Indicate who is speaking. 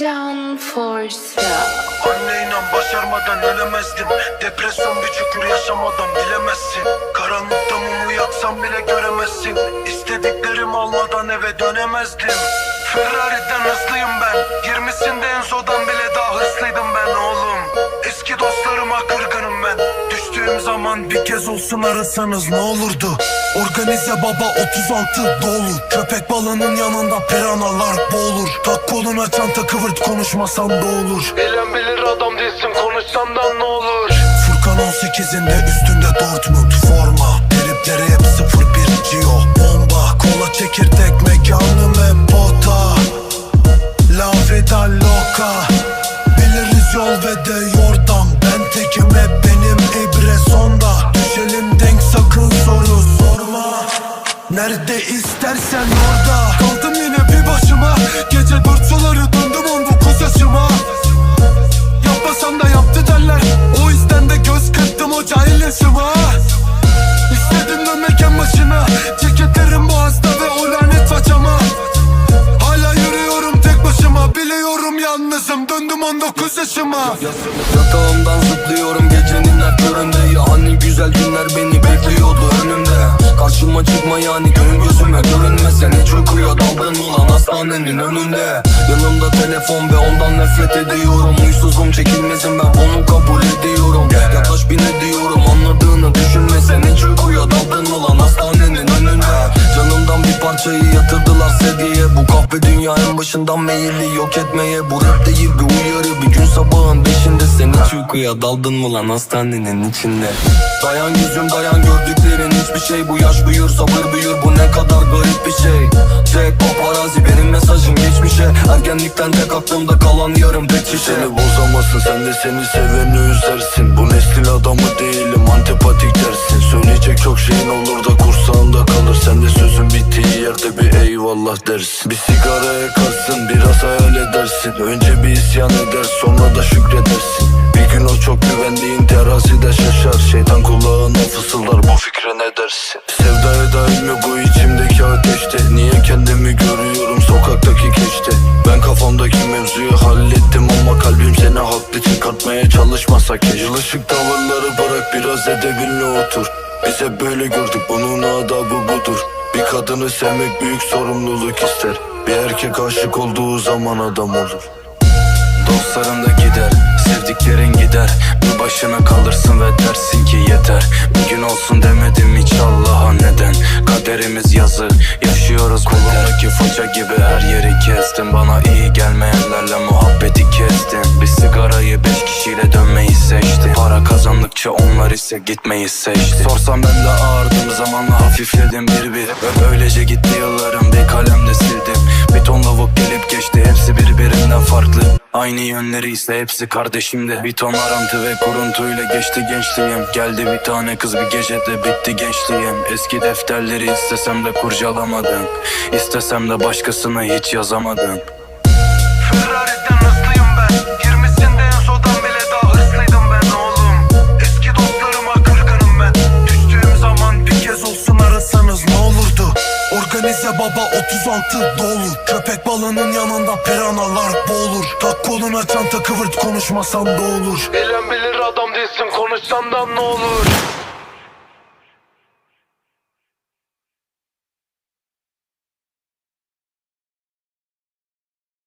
Speaker 1: Can Force.
Speaker 2: Anne inan başarmadan ölemezdim Depresyon bir çukur yaşamadan bilemezsin. Karanlıkta mumu yaksam bile göremezsin. İstediklerim almadan eve dönemezdim. Ferrari'den hızlıyım ben. 20'sinde Enzo'dan bile daha hızlıydım ben oğlum. Eski dostlarıma Düştüğüm zaman bir kez olsun arasanız ne olurdu? Organize baba 36 dolu Köpek balığının yanında piranalar boğulur. Tak koluna çanta kıvırt konuşmasan da olur? Bilen bilir adam değilsin konuşsam ne olur? Furkan 18'inde üstünde Dortmund. Forma Tripleri hep 0-1 Gio Bomba kola çekirdek mekanım hep bota La vida loca Nerede istersen orada. Kaldım yine bir başıma. Gece dört suları döndüm 19 yaşıma. Yapmasam da yaptı derler. O yüzden de göz kırptım o cahil yaşıma. İstedim dönmek en başına. Ceketlerim boğazda ve o lanet façama. Hala yürüyorum tek başıma. Biliyorum yalnızım. Döndüm 19 yaşıma.
Speaker 3: Yatağımdan zıplıyorum gecenin her köründe. Ya hani güzel günler beni bekliyordu önümde Karşıma çıkma yani görün gözüme görünme Sen hiç uykuya daldın ulan hastanenin önünde. Yanımda telefon ve ondan nefret ediyorum. Huysuzum çekilmezim ben bunu kabul ediyorum. Yaklaş bir ne diyorum anladığını düşünme Sen hiç uykuya daldın ulan hastanenin önünde. Canımdan bir parçayı yatırdılar sedyeye Bu kahve dünya en başından meyilli yok etmeye. Bu rap değil bir uyarı. Bir gün sabahın beşinde Sen hiç uykuya daldın mı lan hastanenin içinde. Dayan yüzüm dayan gördüklerin hiçbir şey. Bu yaş büyür sabır büyür. Bu ne kadar garip bir şey. Çek paparazzi benim mesajım geçmişe. Ergenlikten tek aklımda kalan yarım tek şişe.
Speaker 4: Seni bozamazsın sen de seni seveni üzersin. Bu neslin adamı değilim antipatik dersin. Söyleyecek çok şeyin olur da kursağında kalır. Sen de sözün bittiği yerde bir eyvallah dersin. Bir sigara yakarsın biraz hayal edersin. Önce bir isyan eder sonra da şükredersin dersin Sevdaya dahil mi bu içimdeki ateşte? Niye kendimi görüyorum sokaktaki keşte? Ben kafamdaki mevzuyu hallettim ama kalbim seni haklı çıkartmaya çalışmasa keşke. Yılışık tavırları bırak biraz edebinle otur. Biz hep böyle gördük bunun adabı budur. Bir kadını sevmek büyük sorumluluk ister. Bir erkek aşık olduğu zaman adam olur.
Speaker 3: Dostların da gider, sevdiklerin gider. Bir başına kalırsın ve dersin ki yeter. Bir gün olsun demedim hiç Allah'a neden. Kaderimiz yazı, yaşıyoruz Kolumdaki fırça gibi her yeri kestim. Bana iyi gelmeyenlerle muhabbeti kestim. Bir sigarayı beş kişiyle dönmeyi seçtim. Para kazandıkça onlar ise gitmeyi seçti. Sorsam ben de ağırdım zamanla hafifledim bir bir. Ve böylece gitti yıllarım bir kalemde sildim. Bir ton lavuk gelip geçti hepsi birbirinden Aynı yönleri ise hepsi kardeşimde Bir ton arantı ve kuruntuyla geçti gençliğim. Geldi bir tane kız bir gecede bitti gençliğim. Eski defterleri istesem de kurcalamadım. İstesem de başkasına hiç yazamadım.
Speaker 2: Ferrari'den hızlıyım ben. 20'sinde Enzo'dan bile daha hızlıydım ben oğlum. Eski dostlarıma kırgınım ben. Düştüğüm zaman bir kez olsun arasanız ne olurdu? Organize baba 36 dolu. Köpek balığının yanında piranalar boğulur. Tak koluna çanta kıvırt konuşmasan da olur. Bilen bilir adam değilsin konuşsam da ne olur